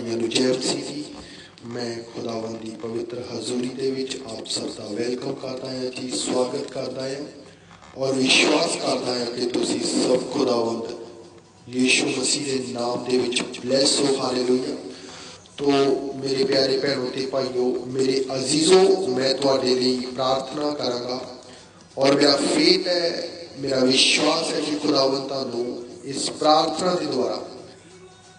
جی مسی میں خداوت کی پوتر وچ آپ سب کا ویلکم کرتا ہے جی سواگت کرتا ہے اور وشواس ہے کہ تی سب خدا وند یشو مسیح دے نام دے وچ کے لوگوں تو میرے پیارے بہنوں تے پائیو میرے عزیزوں میں تو آڈے لی پرتھنا کرنگا اور میرا فیت ہے میرا وشواس ہے کہ خدا وندہ نو اس پرارتھنا دے دوارا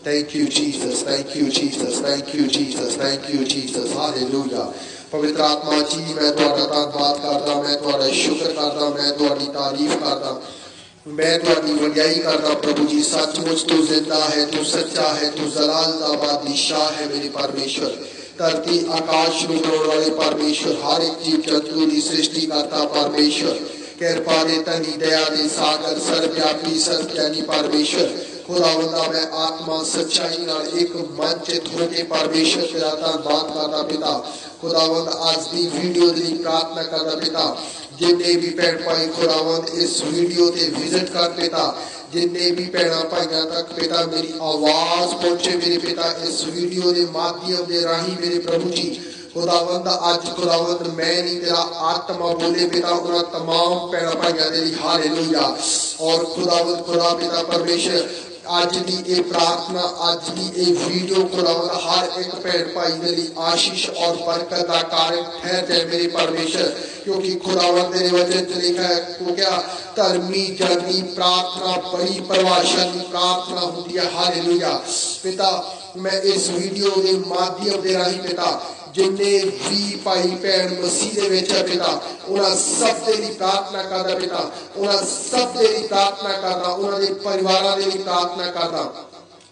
Thank you, Jesus. Thank you, Jesus. Thank you, Jesus. Thank you, Jesus. Hallelujah. پویتر آتما جی میں تھوڑا دھنباد کرتا میں تھوڑا شکر کرتا میں تھوڑی تعریف کرتا میں تھوڑی وڈیائی کرتا پربھو جی سچ مچ تو زندہ ہے تو سچا ہے تو زلال دا بادشاہ ہے میری پرمیشور ਧਰਤੀ ਆਕਾਸ਼ ਨੂੰ ਬਣਾਉਣ ਵਾਲੇ ਪਰਮੇਸ਼ਰ ਹਰ ਇੱਕ ਜੀਵ ਜੰਤੂ ਦੀ ਸ੍ਰਿਸ਼ਟੀ ਕਰਤਾ ਪਰਮੇਸ਼ਰ ਕਿਰਪਾ ਦੇ ਤਨੀ ساگر سر ਸਾਗਰ سر ਸਰਜਨੀ پرمیشور خدا بندہ میں آتما سچائی نال ایک من چت ہو کے پرمیشر خداتا بات کرتا پتا۔ خدا بند آج دی ویڈیو دی پرارتھنا کرتا پتا۔ جننے بھی پیڑ پائی خدا بند اس ویڈیو تے وزٹ کر پتا۔ جننے بھی پیڑا پائیاں تک پتا، میری آواز پہنچے میرے پتا۔ اس ویڈیو دے مادھیم دے راہی میرے پربھو جی۔ خداوند اج خداوند میں نہیں، تیرا آتما بولے بیٹا انہاں تمام پیڑا پائیاں دے لیے ہاللویا اور خداوند خدا بیٹا پرمیشر ਅੱਜ ਦੀ ਇਹ ਪ੍ਰਾਰਥਨਾ، ਅੱਜ ਦੀ ਇਹ ਵੀਡੀਓ ਖੁਦਾਵੰਦ ہر ایک پیڑ پائی ਦੇ ਲਈ اور ਔਰ دا ਦਾ ਕਾਰਨ ਠਹਿਰਦੇ ਮੇਰੇ کیونکہ خداوند نے وجہ سے لکھا ہے کو کیا ترمی جلدی پرارتھنا بڑی پرواشن پرارتھنا ہوتی ہے ہالیلویا پتا میں اس ویڈیو دے مادھیم دے رہی پتا ਜਿੰਨੇ ਵੀ ਭਾਈ ਭੈਣ ਮਸੀਹ ਦੇ ਵਿੱਚ ਹੈ ਪਿਤਾ, ਉਹਨਾਂ ਸਭ ਦੇ ਲਈ ਪ੍ਰਾਰਥਨਾ ਕਰਦਾ ਪਿਤਾ, ਉਹਨਾਂ ਸਭ ਦੇ ਲਈ ਪ੍ਰਾਰਥਨਾ ਕਰਦਾ, ਉਹਨਾਂ ਦੇ ਪਰਿਵਾਰਾਂ ਦੇ ਲਈ ਪ੍ਰਾਰਥਨਾ ਕਰਦਾ।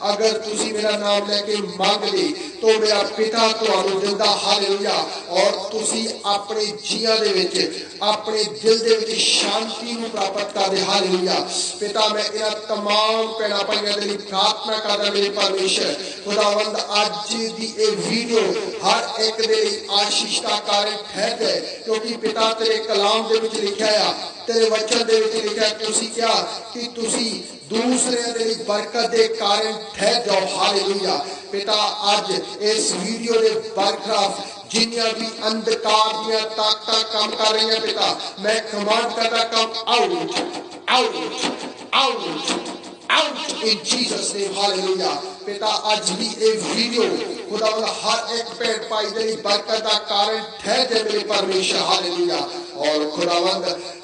اگر تسی میرا نام لے کے مانگ لی تو میرا پتا تہانوں دیندا ہاللویا اور تسی اپنے جیاں دے وچ، اپنے دل دے وچ شانتی نو پراپت کر دے ہاللویا پتا، میں انہاں تمام پیڑا پائیاں دے لئی پرارتھنا کردا میرے پرمیشر خداوند اج دی اے ویڈیو ہر ایک دے لئی آشیش دا کارن کیونکہ پتا تیرے کلام دے وچ لکھیا ہے، تیرے وچن دے وچ لکھیا تسی کیا؟ کہ تسی دوسرے دے برکت دے کارن ٹھہر جاؤ ہاللویہ پتا اج اس ویڈیو دے برخلاف جنیاں بھی اندکار دیاں طاقتاں کام کر رہی ہیں پتا میں کمانڈ کرتا come out out out out in Jesus name hallelujah پتا اج بھی اے ویڈیو خدا والا ہر ایک پیڑ پائی دے برکت کارن ٹھہر دے میرے پرمیشر ہاللویہ اور خداوند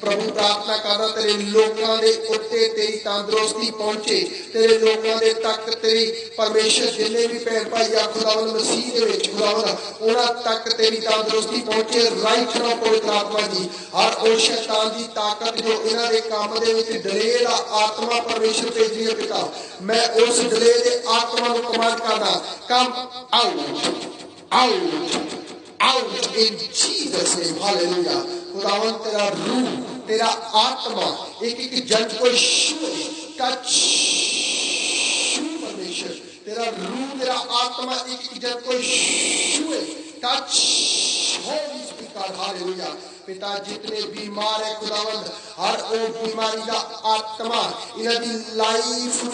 ਪ੍ਰਭੂ ਪ੍ਰਾਰਥਨਾ ਕਰਦਾ ਤੇਰੇ ਲੋਕਾਂ ਦੇ ਉੱਤੇ ਤੇਰੀ ਤੰਦਰੁਸਤੀ ਪਹੁੰਚੇ। ਤੇਰੇ ਲੋਕਾਂ ਦੇ ਤੱਕ ਤੇਰੀ ਪਰਮੇਸ਼ਰ ਜਿੰਨੇ ਵੀ ਭੈਣ ਭਾਈ ਆ, ਖੁਦਾਵੰਦ ਮਸੀਹ ਦੇ ਵਿੱਚ, ਖੁਦਾਵੰਦ, ਉਹਨਾਂ ਤੱਕ ਤੇਰੀ ਤੰਦਰੁਸਤੀ ਪਹੁੰਚੇ। ਰਾਈਟ ਨਾ ਪਵਿੱਤਰ ਆਤਮਾ ਜੀ, ਹਰ ਉਹ ਸ਼ੈਤਾਨ ਦੀ ਤਾਕਤ ਜੋ ਇਹਨਾਂ ਦੇ ਕੰਮ ਦੇ ਵਿੱਚ ਡਲੇ ਦਾ ਆਤਮਾ ਪਰਮੇਸ਼ਰ ਭੇਜੀ ਹੈ ਪਿਤਾ। ਮੈਂ ਉਸ ਡਲੇ ਦੇ ਆਤਮਾ ਨੂੰ ਕਮਾਂਡ ਕਰਦਾ। Come out out out in Jesus name hallelujah ਖੁਦਾਵੰਦ, ਤੇਰਾ ਰੂਹ تیرا آتما، ایک ایک جن کو شو کچھ تیرا روح، تیرا آتما، ایک ایک جن کو پتا، جتنے بیمار ہے خداوند، ہر او بیماری آتما، انہاں دی لائف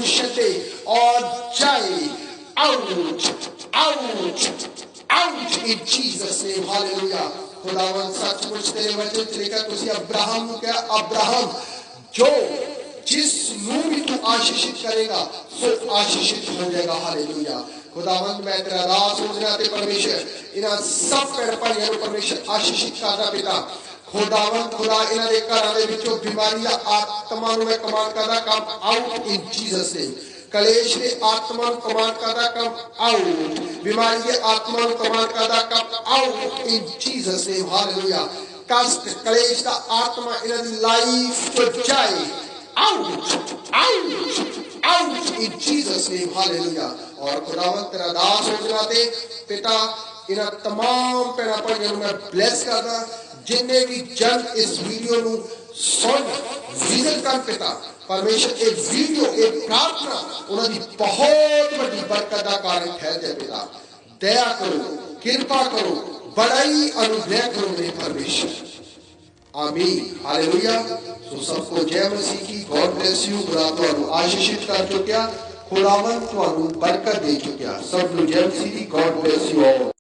اور جائے۔ Out out out in Jesus name خداون سچ مچ تیرے وچن طریقہ تسی ابراہم نو کہا ابراہم۔ جو جس نو بھی تو آشیشت کرے گا، سو آشیشت ہو جائے گا۔ ہالیلویا۔ خداوند، میں تیرا سوچ رہا جاتے پرمیشر انہا سب پیڑ پر یہ پرمیشر آشیشت کرتا پیتا خداوند، خدا، انہاں دے گھراں دے وچوں بیماری آتما نو میں کمان کردا come out in Jesus name clash نے آتمان کمان کا دا کم آؤٹ بیماری آتمان کمان کا دا کم آؤٹ ان جیزس نے ہالیلویا کسٹ کلیش دا آتما ان لائف تو جائے out out out in Jesus نے ہالیلویا اور خداوند تیرا داس ہو جاتے، پتا، ان تمام پیرا پر میں بلیس کرتا جن نے بھی جن اس ویڈیو نو سن۔ سکتا۔ پرمیشر ایک ویڈیو، ایک پرارتھنا انہاں دی بہت بڑی برکت دا کارن ٹھہر جائے پیدا دیا کرو، کرپا کرو، بڑائی اور کرو میرے پرمیشر آمین۔ ہالیلویا۔ سو سب کو جے مسیح کی گاڈ بلیس یو۔ خدا تو آشیشت کر چکیا۔ خداوند تو برکت دے چکیا۔ سب نو جے مسیح کی گاڈ بلیس یو۔